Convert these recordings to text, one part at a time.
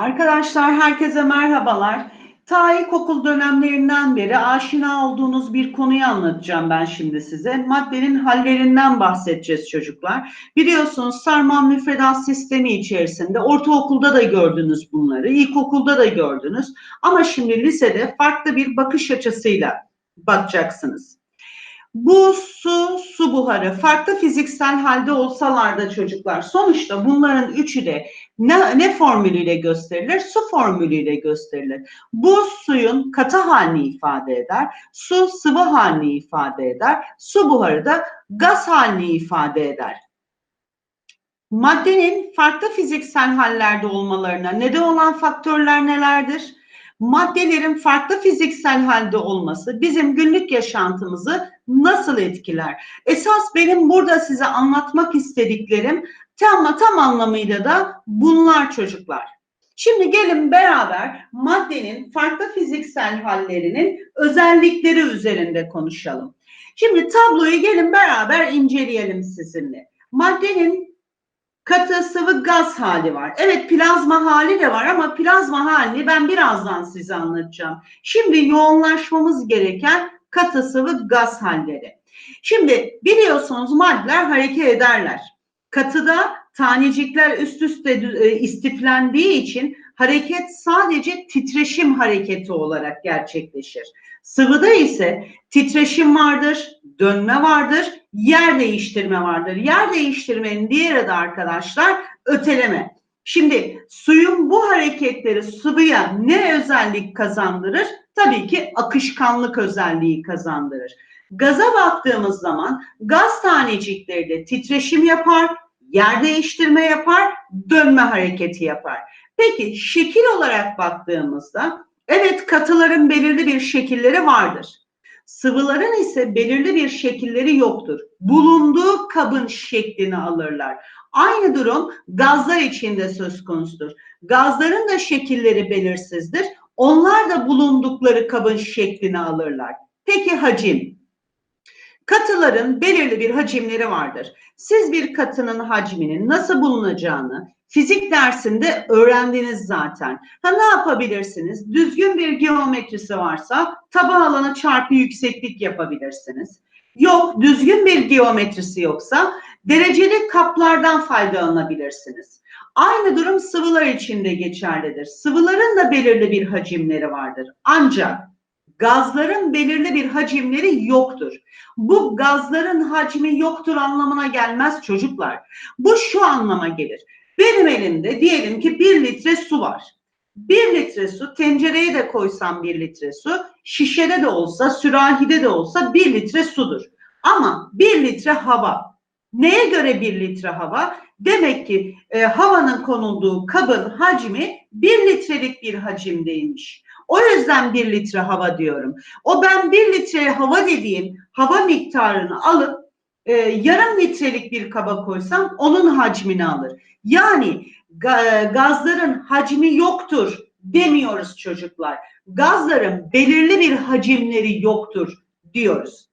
Arkadaşlar herkese merhabalar. Ta ilkokul dönemlerinden beri aşina olduğunuz bir konuyu anlatacağım ben şimdi size. Maddenin hallerinden bahsedeceğiz çocuklar. Biliyorsunuz sarmal müfredat sistemi içerisinde ortaokulda da gördünüz bunları, ilkokulda da gördünüz. Ama şimdi lisede farklı bir bakış açısıyla bakacaksınız. Bu su, su buharı farklı fiziksel halde olsalar da çocuklar sonuçta bunların üçü de ne, ne formülüyle gösterilir? Su formülüyle gösterilir. Bu suyun katı halini ifade eder. Su sıvı halini ifade eder. Su buharı da gaz halini ifade eder. Maddenin farklı fiziksel hallerde olmalarına neden olan faktörler nelerdir? Maddelerin farklı fiziksel halde olması bizim günlük yaşantımızı nasıl etkiler? Esas benim burada size anlatmak istediklerim tam tam anlamıyla da bunlar çocuklar. Şimdi gelin beraber maddenin farklı fiziksel hallerinin özellikleri üzerinde konuşalım. Şimdi tabloyu gelin beraber inceleyelim sizinle. Maddenin katı sıvı gaz hali var. Evet plazma hali de var ama plazma halini ben birazdan size anlatacağım. Şimdi yoğunlaşmamız gereken katı sıvı gaz halleri. Şimdi biliyorsunuz maddeler hareket ederler. Katıda tanecikler üst üste e, istiflendiği için hareket sadece titreşim hareketi olarak gerçekleşir. Sıvıda ise titreşim vardır, dönme vardır, yer değiştirme vardır. Yer değiştirmenin diğeri de arkadaşlar öteleme. Şimdi suyun bu hareketleri sıvıya ne özellik kazandırır? Tabii ki akışkanlık özelliği kazandırır. Gaza baktığımız zaman gaz tanecikleri de titreşim yapar, yer değiştirme yapar, dönme hareketi yapar. Peki şekil olarak baktığımızda evet katıların belirli bir şekilleri vardır. Sıvıların ise belirli bir şekilleri yoktur. Bulunduğu kabın şeklini alırlar. Aynı durum gazlar için de söz konusudur. Gazların da şekilleri belirsizdir. Onlar da bulundukları kabın şeklini alırlar. Peki hacim? Katıların belirli bir hacimleri vardır. Siz bir katının hacminin nasıl bulunacağını fizik dersinde öğrendiniz zaten. Ha ne yapabilirsiniz? Düzgün bir geometrisi varsa taban alanı çarpı yükseklik yapabilirsiniz. Yok, düzgün bir geometrisi yoksa dereceli kaplardan faydalanabilirsiniz. Aynı durum sıvılar için de geçerlidir. Sıvıların da belirli bir hacimleri vardır. Ancak gazların belirli bir hacimleri yoktur. Bu gazların hacmi yoktur anlamına gelmez çocuklar. Bu şu anlama gelir. Benim elimde diyelim ki bir litre su var. Bir litre su tencereye de koysam bir litre su, şişede de olsa, sürahide de olsa bir litre sudur. Ama bir litre hava. Neye göre bir litre hava? Demek ki e, havanın konulduğu kabın hacmi bir litrelik bir hacimdeymiş. O yüzden bir litre hava diyorum. O ben bir litre hava dediğim hava miktarını alıp e, yarım litrelik bir kaba koysam onun hacmini alır. Yani ga, gazların hacmi yoktur demiyoruz çocuklar. Gazların belirli bir hacimleri yoktur diyoruz.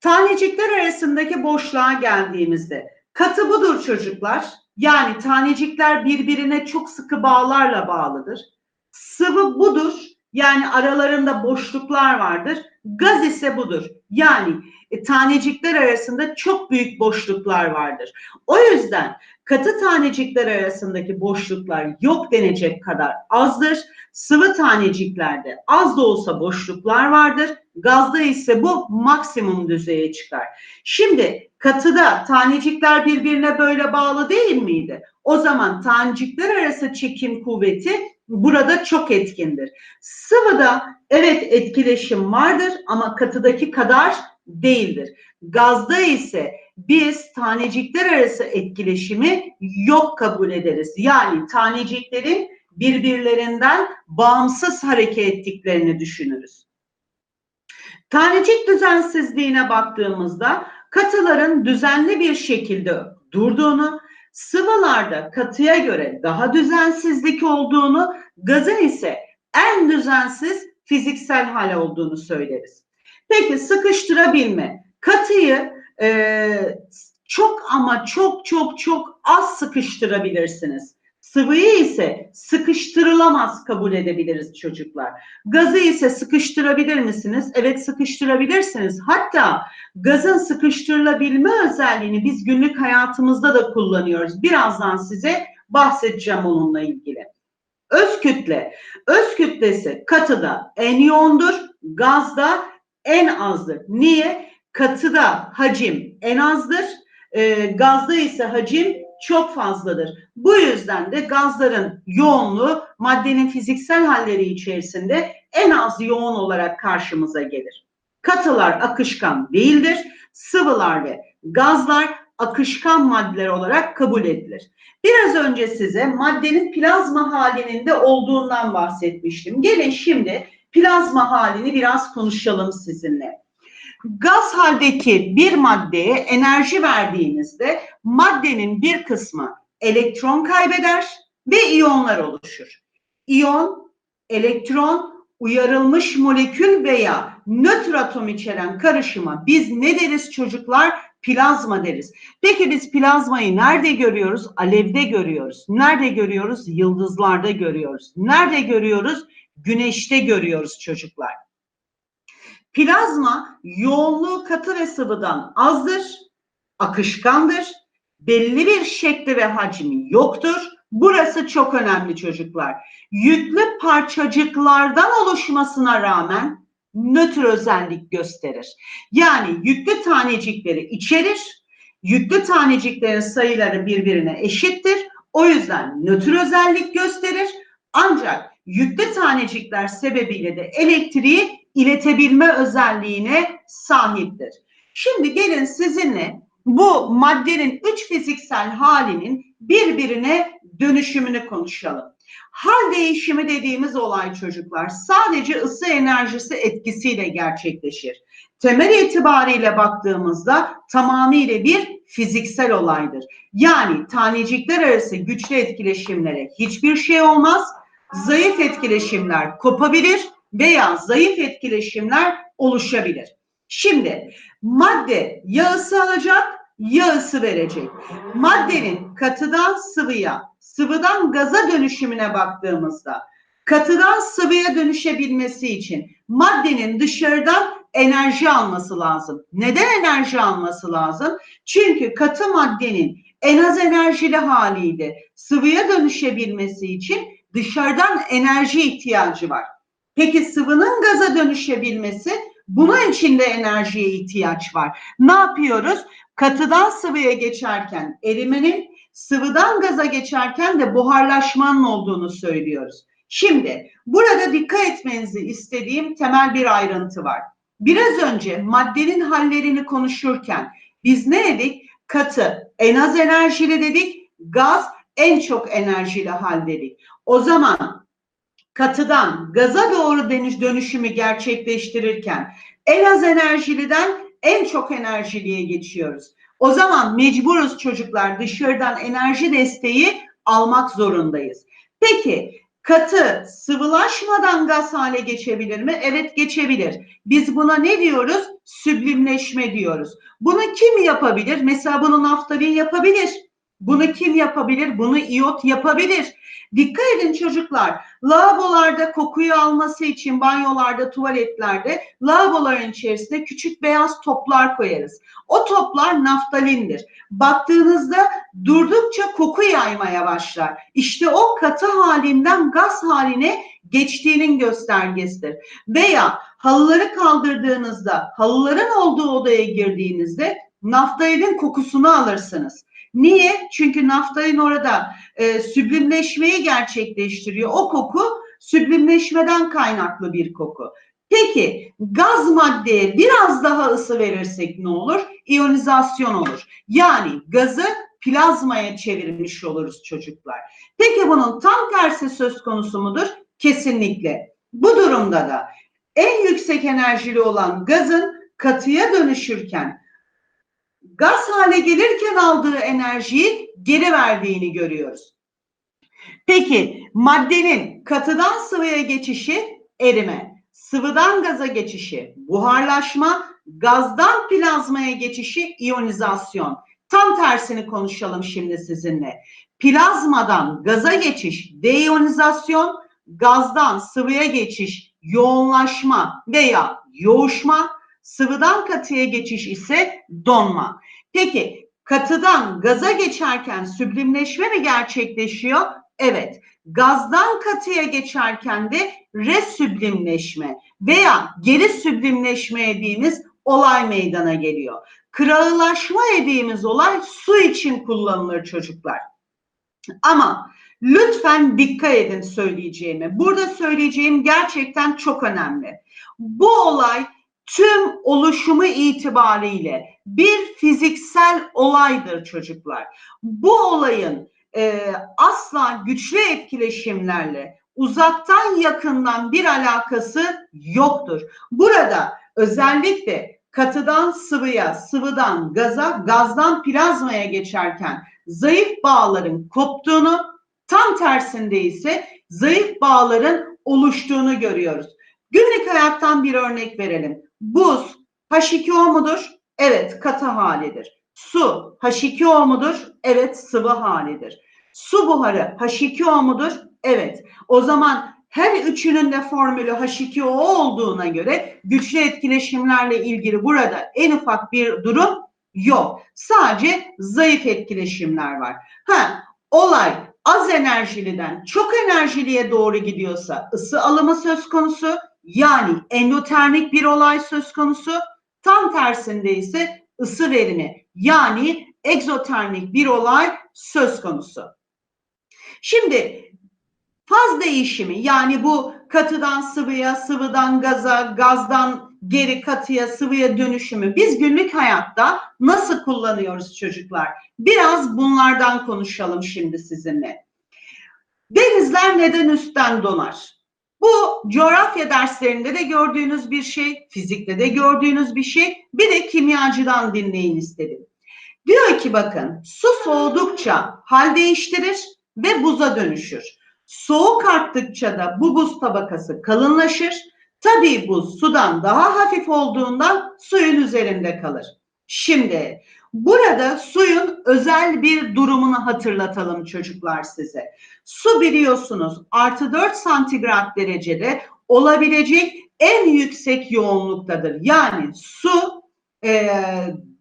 Tanecikler arasındaki boşluğa geldiğimizde katı budur çocuklar. Yani tanecikler birbirine çok sıkı bağlarla bağlıdır. Sıvı budur. Yani aralarında boşluklar vardır. Gaz ise budur. Yani e, tanecikler arasında çok büyük boşluklar vardır. O yüzden katı tanecikler arasındaki boşluklar yok denecek kadar azdır. Sıvı taneciklerde az da olsa boşluklar vardır. Gazda ise bu maksimum düzeye çıkar. Şimdi katıda tanecikler birbirine böyle bağlı değil miydi? O zaman tanecikler arası çekim kuvveti burada çok etkindir. Sıvıda evet etkileşim vardır ama katıdaki kadar değildir. Gazda ise biz tanecikler arası etkileşimi yok kabul ederiz. Yani taneciklerin birbirlerinden bağımsız hareket ettiklerini düşünürüz. Tanecik düzensizliğine baktığımızda katıların düzenli bir şekilde durduğunu, sıvılarda katıya göre daha düzensizlik olduğunu, gazın ise en düzensiz fiziksel hal olduğunu söyleriz. Peki sıkıştırabilme. Katıyı e, çok ama çok çok çok az sıkıştırabilirsiniz. Sıvıyı ise sıkıştırılamaz kabul edebiliriz çocuklar. Gazı ise sıkıştırabilir misiniz? Evet sıkıştırabilirsiniz. Hatta gazın sıkıştırılabilme özelliğini biz günlük hayatımızda da kullanıyoruz. Birazdan size bahsedeceğim onunla ilgili. Öz kütle. Öz kütlesi katıda en yoğundur, gazda en azdır. Niye? Katıda hacim en azdır, e, gazda ise hacim çok fazladır. Bu yüzden de gazların yoğunluğu maddenin fiziksel halleri içerisinde en az yoğun olarak karşımıza gelir. Katılar akışkan değildir. Sıvılar ve gazlar akışkan maddeler olarak kabul edilir. Biraz önce size maddenin plazma halinin de olduğundan bahsetmiştim. Gelin şimdi plazma halini biraz konuşalım sizinle. Gaz haldeki bir maddeye enerji verdiğinizde maddenin bir kısmı elektron kaybeder ve iyonlar oluşur. İyon, elektron, uyarılmış molekül veya nötr atom içeren karışıma biz ne deriz çocuklar? Plazma deriz. Peki biz plazmayı nerede görüyoruz? Alevde görüyoruz. Nerede görüyoruz? Yıldızlarda görüyoruz. Nerede görüyoruz? Güneşte görüyoruz çocuklar. Plazma yoğunluğu katı ve sıvıdan azdır, akışkandır, belli bir şekli ve hacmi yoktur. Burası çok önemli çocuklar. Yüklü parçacıklardan oluşmasına rağmen nötr özellik gösterir. Yani yüklü tanecikleri içerir, yüklü taneciklerin sayıları birbirine eşittir. O yüzden nötr özellik gösterir. Ancak yüklü tanecikler sebebiyle de elektriği iletebilme özelliğine sahiptir. Şimdi gelin sizinle bu maddenin üç fiziksel halinin birbirine dönüşümünü konuşalım. Hal değişimi dediğimiz olay çocuklar sadece ısı enerjisi etkisiyle gerçekleşir. Temel itibariyle baktığımızda tamamıyla bir fiziksel olaydır. Yani tanecikler arası güçlü etkileşimlere hiçbir şey olmaz. Zayıf etkileşimler kopabilir veya zayıf etkileşimler oluşabilir. Şimdi madde ya ısı alacak ya ısı verecek. Maddenin katıdan sıvıya, sıvıdan gaza dönüşümüne baktığımızda katıdan sıvıya dönüşebilmesi için maddenin dışarıdan enerji alması lazım. Neden enerji alması lazım? Çünkü katı maddenin en az enerjili haliydi. Sıvıya dönüşebilmesi için dışarıdan enerji ihtiyacı var. Peki sıvının gaza dönüşebilmesi bunun için de enerjiye ihtiyaç var. Ne yapıyoruz? Katıdan sıvıya geçerken erimenin, sıvıdan gaza geçerken de buharlaşmanın olduğunu söylüyoruz. Şimdi burada dikkat etmenizi istediğim temel bir ayrıntı var. Biraz önce maddenin hallerini konuşurken biz ne dedik? Katı en az enerjili dedik, gaz en çok enerjili hal dedik. O zaman katıdan gaza doğru dönüş dönüşümü gerçekleştirirken en az enerjiliden en çok enerjiliye geçiyoruz. O zaman mecburuz çocuklar dışarıdan enerji desteği almak zorundayız. Peki katı sıvılaşmadan gaz hale geçebilir mi? Evet geçebilir. Biz buna ne diyoruz? Süblimleşme diyoruz. Bunu kim yapabilir? Mesela bunu naftalin yapabilir. Bunu kim yapabilir? Bunu iot yapabilir. Dikkat edin çocuklar. Lavabolarda kokuyu alması için banyolarda, tuvaletlerde lavaboların içerisinde küçük beyaz toplar koyarız. O toplar naftalindir. Baktığınızda durdukça koku yaymaya başlar. İşte o katı halinden gaz haline geçtiğinin göstergesidir. Veya halıları kaldırdığınızda, halıların olduğu odaya girdiğinizde naftalinin kokusunu alırsınız. Niye? Çünkü naftalin orada e, süblimleşmeyi gerçekleştiriyor. O koku süblimleşmeden kaynaklı bir koku. Peki gaz maddeye biraz daha ısı verirsek ne olur? İyonizasyon olur. Yani gazı plazmaya çevirmiş oluruz çocuklar. Peki bunun tam tersi söz konusu mudur? Kesinlikle. Bu durumda da en yüksek enerjili olan gazın katıya dönüşürken gaz hale gelirken aldığı enerjiyi geri verdiğini görüyoruz. Peki maddenin katıdan sıvıya geçişi erime, sıvıdan gaza geçişi buharlaşma, gazdan plazmaya geçişi iyonizasyon. Tam tersini konuşalım şimdi sizinle. Plazmadan gaza geçiş deiyonizasyon, gazdan sıvıya geçiş yoğunlaşma veya yoğuşma, sıvıdan katıya geçiş ise donma. Peki katıdan gaza geçerken süblimleşme mi gerçekleşiyor? Evet. Gazdan katıya geçerken de resüblimleşme veya geri süblimleşme dediğimiz olay meydana geliyor. Kırağılaşma dediğimiz olay su için kullanılır çocuklar. Ama lütfen dikkat edin söyleyeceğime. Burada söyleyeceğim gerçekten çok önemli. Bu olay tüm oluşumu itibariyle bir fiziksel olaydır çocuklar. Bu olayın e, asla güçlü etkileşimlerle uzaktan yakından bir alakası yoktur. Burada özellikle katıdan sıvıya, sıvıdan gaza, gazdan plazmaya geçerken zayıf bağların koptuğunu, tam tersinde ise zayıf bağların oluştuğunu görüyoruz. Günlük hayattan bir örnek verelim. Buz H2O mudur? Evet, katı halidir. Su H2O mudur? Evet, sıvı halidir. Su buharı H2O mudur? Evet. O zaman her üçünün de formülü H2O olduğuna göre güçlü etkileşimlerle ilgili burada en ufak bir durum yok. Sadece zayıf etkileşimler var. Ha, olay az enerjiliden çok enerjiliye doğru gidiyorsa ısı alımı söz konusu. Yani endotermik bir olay söz konusu. Tam tersinde ise ısı verimi yani egzotermik bir olay söz konusu. Şimdi faz değişimi yani bu katıdan sıvıya, sıvıdan gaza, gazdan geri katıya, sıvıya dönüşümü biz günlük hayatta nasıl kullanıyoruz çocuklar? Biraz bunlardan konuşalım şimdi sizinle. Denizler neden üstten donar? Bu coğrafya derslerinde de gördüğünüz bir şey, fizikte de gördüğünüz bir şey. Bir de kimyacıdan dinleyin istedim. Diyor ki bakın su soğudukça hal değiştirir ve buza dönüşür. Soğuk arttıkça da bu buz tabakası kalınlaşır. Tabii buz sudan daha hafif olduğundan suyun üzerinde kalır. Şimdi burada suyun özel bir durumunu hatırlatalım çocuklar size. Su biliyorsunuz artı 4 santigrat derecede olabilecek en yüksek yoğunluktadır. Yani su e,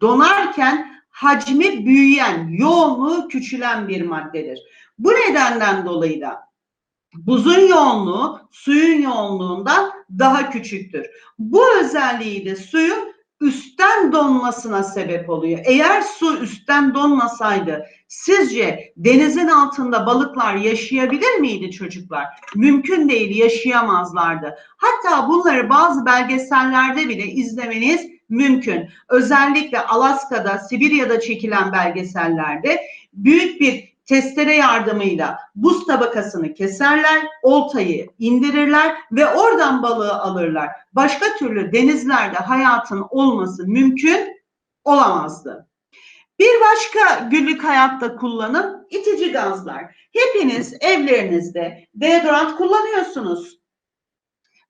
donarken hacmi büyüyen, yoğunluğu küçülen bir maddedir. Bu nedenden dolayı da buzun yoğunluğu suyun yoğunluğundan daha küçüktür. Bu özelliği suyun üstten donmasına sebep oluyor. Eğer su üstten donmasaydı sizce denizin altında balıklar yaşayabilir miydi çocuklar? Mümkün değil yaşayamazlardı. Hatta bunları bazı belgesellerde bile izlemeniz mümkün. Özellikle Alaska'da, Sibirya'da çekilen belgesellerde büyük bir testere yardımıyla buz tabakasını keserler, oltayı indirirler ve oradan balığı alırlar. Başka türlü denizlerde hayatın olması mümkün olamazdı. Bir başka günlük hayatta kullanım itici gazlar. Hepiniz evlerinizde deodorant kullanıyorsunuz.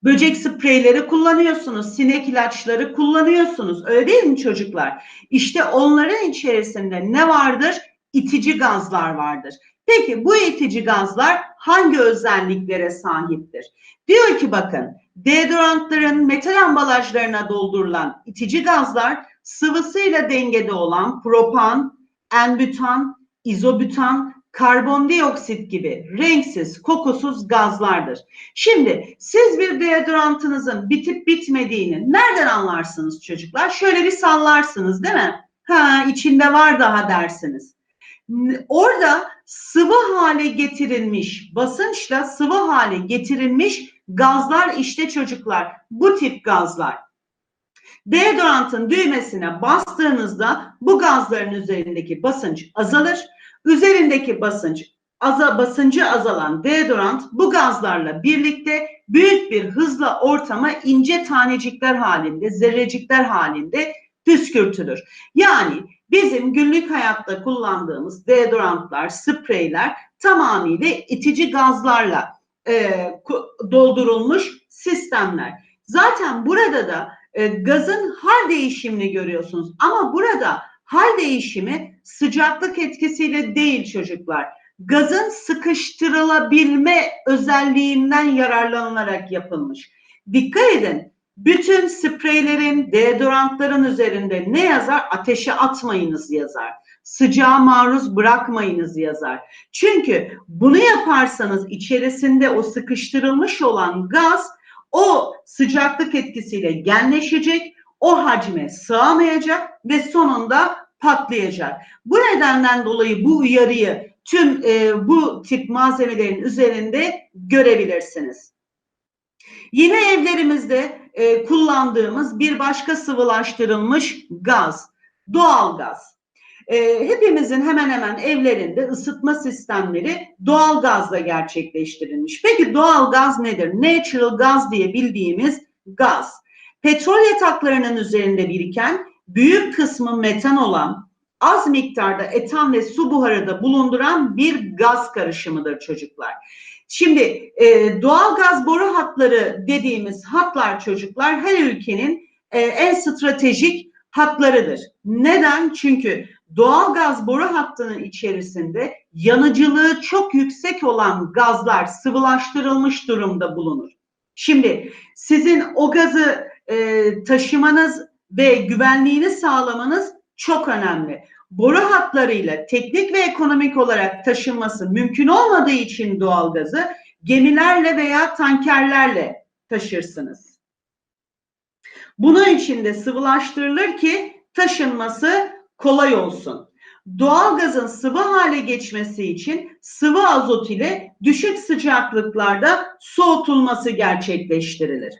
Böcek spreyleri kullanıyorsunuz, sinek ilaçları kullanıyorsunuz. Öyle değil mi çocuklar? İşte onların içerisinde ne vardır? İtici gazlar vardır. Peki bu itici gazlar hangi özelliklere sahiptir? Diyor ki bakın deodorantların metal ambalajlarına doldurulan itici gazlar sıvısıyla dengede olan propan, enbutan, izobütan, karbondioksit gibi renksiz, kokusuz gazlardır. Şimdi siz bir deodorantınızın bitip bitmediğini nereden anlarsınız çocuklar? Şöyle bir sallarsınız değil mi? Ha içinde var daha dersiniz orada sıvı hale getirilmiş, basınçla sıvı hale getirilmiş gazlar işte çocuklar. Bu tip gazlar. Deodorantın düğmesine bastığınızda bu gazların üzerindeki basınç azalır. Üzerindeki basınç aza, basıncı azalan deodorant bu gazlarla birlikte büyük bir hızla ortama ince tanecikler halinde, zerrecikler halinde püskürtülür. Yani Bizim günlük hayatta kullandığımız deodorantlar, spreyler tamamıyla itici gazlarla e, doldurulmuş sistemler. Zaten burada da e, gazın hal değişimini görüyorsunuz. Ama burada Hal değişimi sıcaklık etkisiyle değil çocuklar. Gazın sıkıştırılabilme özelliğinden yararlanılarak yapılmış. Dikkat edin. Bütün spreylerin, deodorantların üzerinde ne yazar? Ateşe atmayınız yazar. Sıcağa maruz bırakmayınız yazar. Çünkü bunu yaparsanız içerisinde o sıkıştırılmış olan gaz o sıcaklık etkisiyle genleşecek, o hacme sığamayacak ve sonunda patlayacak. Bu nedenden dolayı bu uyarıyı tüm e, bu tip malzemelerin üzerinde görebilirsiniz. Yine evlerimizde e, kullandığımız bir başka sıvılaştırılmış gaz, doğal gaz. E, hepimizin hemen hemen evlerinde ısıtma sistemleri doğal gazla gerçekleştirilmiş. Peki doğal gaz nedir? Natural gaz diye bildiğimiz gaz. Petrol yataklarının üzerinde biriken büyük kısmı metan olan az miktarda etan ve su buharı da bulunduran bir gaz karışımıdır çocuklar. Şimdi e, doğal gaz boru hatları dediğimiz hatlar çocuklar her ülkenin e, en stratejik hatlarıdır. Neden? Çünkü doğal gaz boru hattının içerisinde yanıcılığı çok yüksek olan gazlar sıvılaştırılmış durumda bulunur. Şimdi sizin o gazı e, taşımanız ve güvenliğini sağlamanız çok önemli. Boru hatlarıyla teknik ve ekonomik olarak taşınması mümkün olmadığı için doğalgazı gemilerle veya tankerlerle taşırsınız. Bunun için de sıvılaştırılır ki taşınması kolay olsun. Doğalgazın sıvı hale geçmesi için sıvı azot ile düşük sıcaklıklarda soğutulması gerçekleştirilir.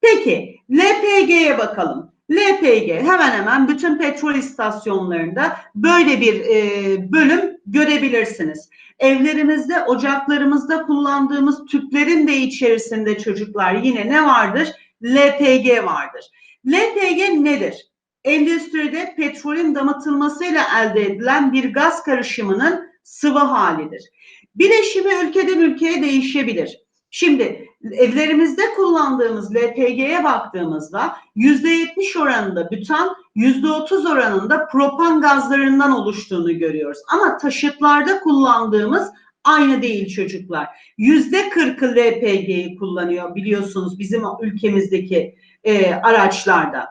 Peki LPG'ye bakalım. LPG hemen hemen bütün petrol istasyonlarında böyle bir e, bölüm görebilirsiniz. Evlerimizde, ocaklarımızda kullandığımız tüplerin de içerisinde çocuklar yine ne vardır? LPG vardır. LPG nedir? Endüstride petrolün damıtılmasıyla elde edilen bir gaz karışımının sıvı halidir. Bileşimi ülkeden ülkeye değişebilir. Şimdi evlerimizde kullandığımız LPG'ye baktığımızda yüzde yetmiş oranında bütan, yüzde otuz oranında propan gazlarından oluştuğunu görüyoruz. Ama taşıtlarda kullandığımız aynı değil çocuklar. Yüzde kırkı LPG'yi kullanıyor biliyorsunuz bizim ülkemizdeki e, araçlarda.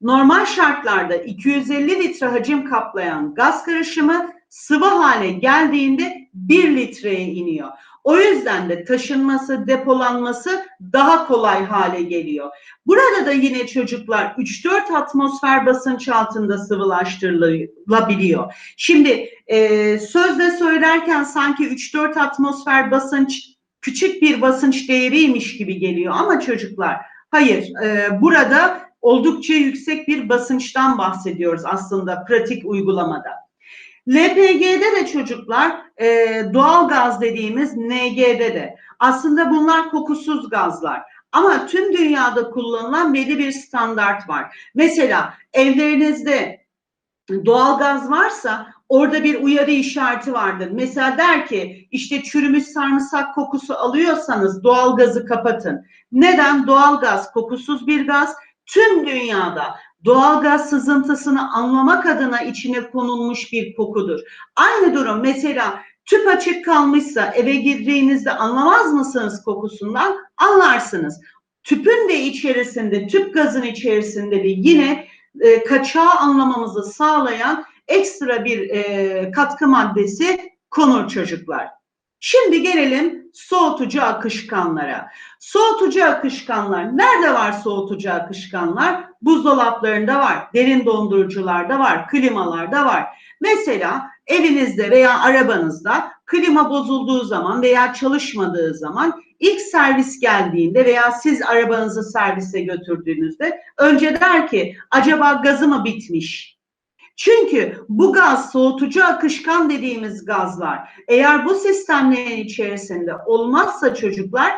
Normal şartlarda 250 litre hacim kaplayan gaz karışımı sıvı hale geldiğinde 1 litreye iniyor. O yüzden de taşınması, depolanması daha kolay hale geliyor. Burada da yine çocuklar 3-4 atmosfer basınç altında sıvılaştırılabiliyor. Şimdi e, sözle söylerken sanki 3-4 atmosfer basınç küçük bir basınç değeriymiş gibi geliyor ama çocuklar hayır e, burada oldukça yüksek bir basınçtan bahsediyoruz aslında pratik uygulamada. LPG'de de çocuklar e, doğal gaz dediğimiz NG'de de aslında bunlar kokusuz gazlar. Ama tüm dünyada kullanılan belli bir standart var. Mesela evlerinizde doğal gaz varsa orada bir uyarı işareti vardır. Mesela der ki işte çürümüş sarımsak kokusu alıyorsanız doğal gazı kapatın. Neden? Doğal gaz kokusuz bir gaz. Tüm dünyada doğal gaz sızıntısını anlamak adına içine konulmuş bir kokudur. Aynı durum mesela tüp açık kalmışsa eve girdiğinizde anlamaz mısınız kokusundan? Anlarsınız. Tüpün de içerisinde, tüp gazın içerisinde de yine e, kaçağı anlamamızı sağlayan ekstra bir e, katkı maddesi konur çocuklar. Şimdi gelelim soğutucu akışkanlara. Soğutucu akışkanlar nerede var soğutucu akışkanlar? Buzdolaplarında var, derin dondurucularda var, klimalarda var. Mesela evinizde veya arabanızda klima bozulduğu zaman veya çalışmadığı zaman ilk servis geldiğinde veya siz arabanızı servise götürdüğünüzde önce der ki acaba gazı mı bitmiş? Çünkü bu gaz soğutucu akışkan dediğimiz gazlar eğer bu sistemlerin içerisinde olmazsa çocuklar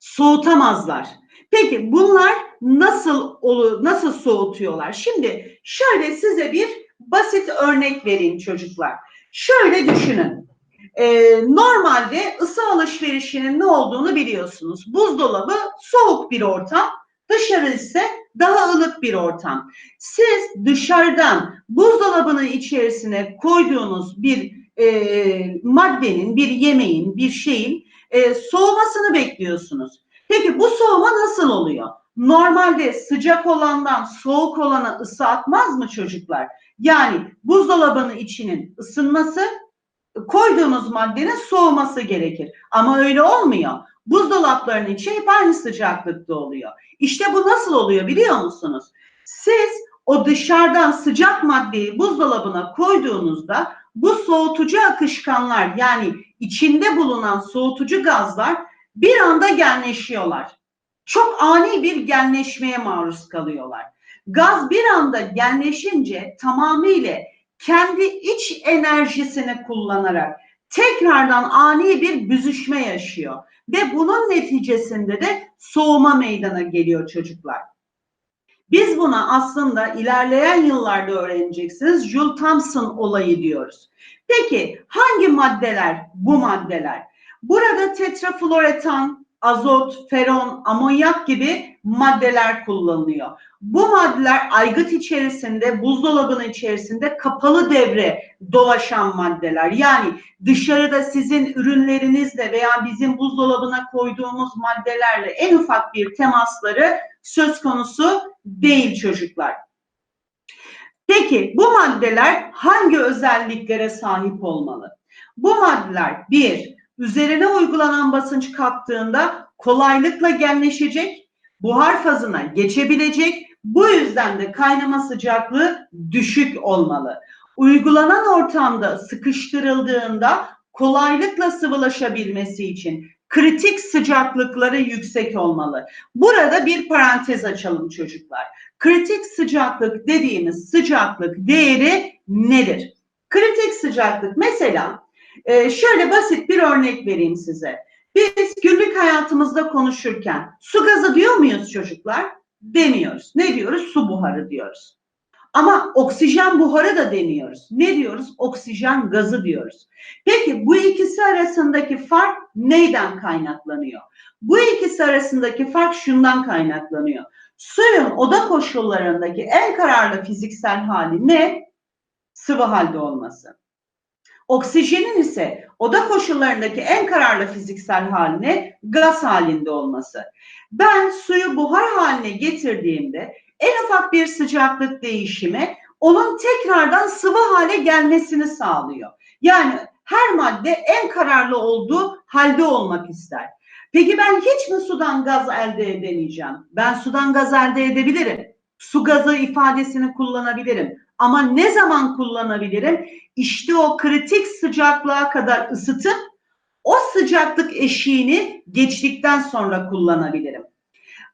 soğutamazlar. Peki bunlar nasıl olur, nasıl soğutuyorlar? Şimdi şöyle size bir basit örnek vereyim çocuklar. Şöyle düşünün. Ee, normalde ısı alışverişinin ne olduğunu biliyorsunuz. Buzdolabı soğuk bir ortam, dışarı ise daha ılık bir ortam. Siz dışarıdan buzdolabının içerisine koyduğunuz bir e, maddenin, bir yemeğin, bir şeyin e, soğumasını bekliyorsunuz. Peki bu soğuma nasıl oluyor? Normalde sıcak olandan soğuk olana ısı akmaz mı çocuklar? Yani buzdolabının içinin ısınması koyduğunuz maddenin soğuması gerekir. Ama öyle olmuyor. Buzdolaplarının içi hep aynı sıcaklıkta oluyor. İşte bu nasıl oluyor biliyor musunuz? Siz o dışarıdan sıcak maddeyi buzdolabına koyduğunuzda bu soğutucu akışkanlar yani içinde bulunan soğutucu gazlar bir anda genleşiyorlar. Çok ani bir genleşmeye maruz kalıyorlar. Gaz bir anda genleşince tamamıyla kendi iç enerjisini kullanarak tekrardan ani bir büzüşme yaşıyor ve bunun neticesinde de soğuma meydana geliyor çocuklar. Biz buna aslında ilerleyen yıllarda öğreneceksiniz Jules Thompson olayı diyoruz. Peki hangi maddeler bu maddeler? Burada tetrafluoretan, azot, feron, amonyak gibi maddeler kullanılıyor. Bu maddeler aygıt içerisinde, buzdolabının içerisinde kapalı devre dolaşan maddeler. Yani dışarıda sizin ürünlerinizle veya bizim buzdolabına koyduğumuz maddelerle en ufak bir temasları söz konusu değil çocuklar. Peki bu maddeler hangi özelliklere sahip olmalı? Bu maddeler bir, üzerine uygulanan basınç kalktığında kolaylıkla genleşecek, buhar fazına geçebilecek, bu yüzden de kaynama sıcaklığı düşük olmalı. Uygulanan ortamda sıkıştırıldığında kolaylıkla sıvılaşabilmesi için kritik sıcaklıkları yüksek olmalı. Burada bir parantez açalım çocuklar. Kritik sıcaklık dediğimiz sıcaklık değeri nedir? Kritik sıcaklık mesela e, şöyle basit bir örnek vereyim size. Biz günlük hayatımızda konuşurken su gazı diyor muyuz çocuklar? Demiyoruz. Ne diyoruz? Su buharı diyoruz. Ama oksijen buharı da deniyoruz. Ne diyoruz? Oksijen gazı diyoruz. Peki bu ikisi arasındaki fark neyden kaynaklanıyor? Bu ikisi arasındaki fark şundan kaynaklanıyor. Suyun oda koşullarındaki en kararlı fiziksel hali ne? Sıvı halde olması. Oksijenin ise oda koşullarındaki en kararlı fiziksel haline gaz halinde olması. Ben suyu buhar haline getirdiğimde en ufak bir sıcaklık değişimi onun tekrardan sıvı hale gelmesini sağlıyor. Yani her madde en kararlı olduğu halde olmak ister. Peki ben hiç mi sudan gaz elde edemeyeceğim? Ben sudan gaz elde edebilirim. Su gazı ifadesini kullanabilirim. Ama ne zaman kullanabilirim? İşte o kritik sıcaklığa kadar ısıtıp o sıcaklık eşiğini geçtikten sonra kullanabilirim.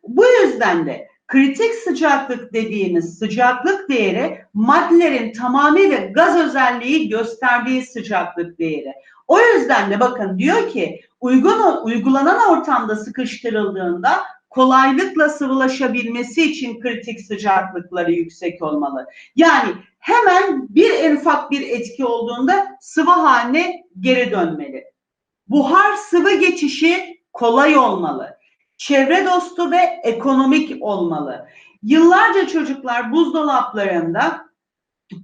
Bu yüzden de kritik sıcaklık dediğimiz sıcaklık değeri maddelerin tamamıyla gaz özelliği gösterdiği sıcaklık değeri. O yüzden de bakın diyor ki uygun uygulanan ortamda sıkıştırıldığında kolaylıkla sıvılaşabilmesi için kritik sıcaklıkları yüksek olmalı. Yani hemen bir en ufak bir etki olduğunda sıvı haline geri dönmeli. Buhar sıvı geçişi kolay olmalı. Çevre dostu ve ekonomik olmalı. Yıllarca çocuklar buzdolaplarında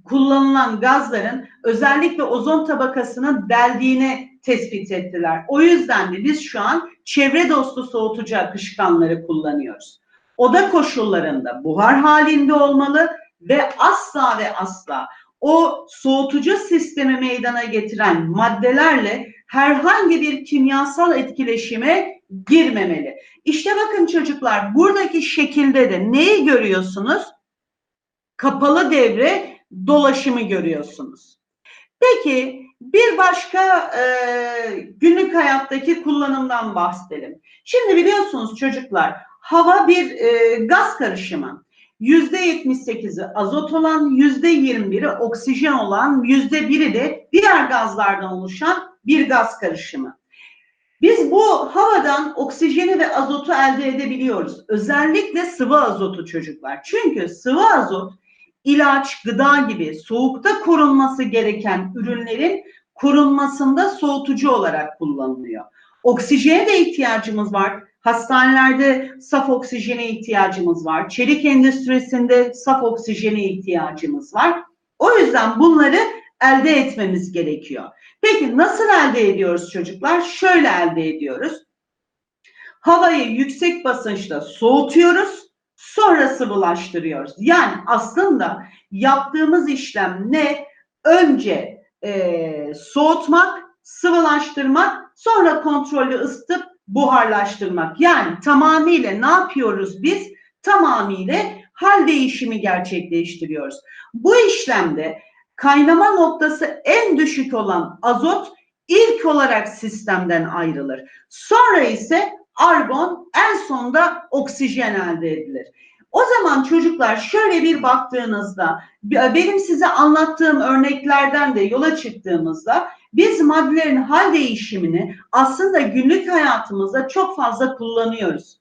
kullanılan gazların özellikle ozon tabakasını deldiğini tespit ettiler. O yüzden de biz şu an çevre dostu soğutucu akışkanları kullanıyoruz. Oda koşullarında buhar halinde olmalı ve asla ve asla o soğutucu sistemi meydana getiren maddelerle herhangi bir kimyasal etkileşime girmemeli. İşte bakın çocuklar buradaki şekilde de neyi görüyorsunuz? Kapalı devre dolaşımı görüyorsunuz. Peki bir başka e, günlük hayattaki kullanımdan bahsedelim. Şimdi biliyorsunuz çocuklar hava bir e, gaz karışımı. Yüzde 78'i azot olan, yüzde 21'i oksijen olan, yüzde 1'i de diğer gazlardan oluşan bir gaz karışımı. Biz bu havadan oksijeni ve azotu elde edebiliyoruz. Özellikle sıvı azotu çocuklar. Çünkü sıvı azot ilaç, gıda gibi soğukta korunması gereken ürünlerin korunmasında soğutucu olarak kullanılıyor. Oksijene de ihtiyacımız var. Hastanelerde saf oksijene ihtiyacımız var. Çelik endüstrisinde saf oksijene ihtiyacımız var. O yüzden bunları elde etmemiz gerekiyor. Peki nasıl elde ediyoruz çocuklar? Şöyle elde ediyoruz. Havayı yüksek basınçta soğutuyoruz, sonra sıvılaştırıyoruz. Yani aslında yaptığımız işlem ne? Önce e, soğutmak, sıvılaştırmak, sonra kontrollü ısıtıp buharlaştırmak. Yani tamamıyla ne yapıyoruz biz? Tamamıyla hal değişimi gerçekleştiriyoruz. Bu işlemde kaynama noktası en düşük olan azot ilk olarak sistemden ayrılır. Sonra ise argon en sonda oksijen elde edilir. O zaman çocuklar şöyle bir baktığınızda benim size anlattığım örneklerden de yola çıktığımızda biz maddelerin hal değişimini aslında günlük hayatımızda çok fazla kullanıyoruz.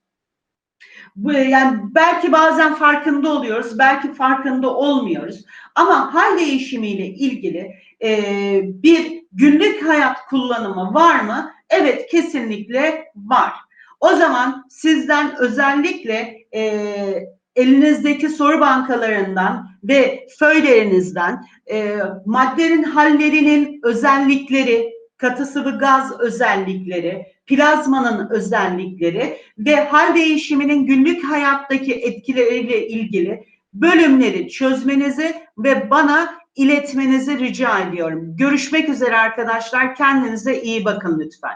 Yani belki bazen farkında oluyoruz, belki farkında olmuyoruz. Ama hal değişimiyle ilgili e, bir günlük hayat kullanımı var mı? Evet, kesinlikle var. O zaman sizden özellikle e, elinizdeki soru bankalarından ve föylerinizden e, maddelerin hallerinin özellikleri, katı sıvı gaz özellikleri, plazmanın özellikleri ve hal değişiminin günlük hayattaki etkileriyle ilgili bölümleri çözmenizi ve bana iletmenizi rica ediyorum. Görüşmek üzere arkadaşlar. Kendinize iyi bakın lütfen.